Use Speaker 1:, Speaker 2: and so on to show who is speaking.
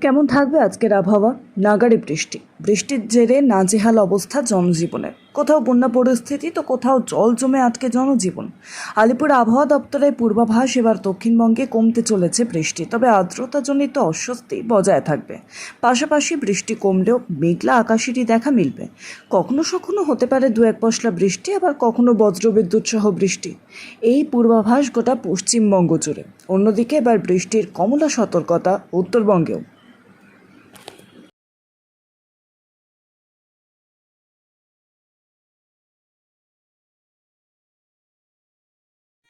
Speaker 1: কেমন থাকবে আজকের আবহাওয়া? নাগাড়ে বৃষ্টি। বৃষ্টির জেরে নাজেহাল অবস্থা জনজীবনের কোথাও বন্যা পরিস্থিতি, তো কোথাও জল জমে আটকে জনজীবন। আলিপুর আবহাওয়া দপ্তরের পূর্বাভাস, এবার দক্ষিণবঙ্গে কমতে চলেছে বৃষ্টি, তবে আর্দ্রতাজনিত অস্বস্তি বজায় থাকবে। পাশাপাশি বৃষ্টি কমলেও মেঘলা আকাশেরই দেখা মিলবে। কখনো সখনো হতে পারে দু এক পশলা বৃষ্টি, আবার কখনো বজ্রবিদ্যুৎ সহ বৃষ্টি। এই পূর্বাভাস গোটা পশ্চিমবঙ্গ জুড়ে। অন্যদিকে এবার বৃষ্টির কমলা সতর্কতা উত্তরবঙ্গেও।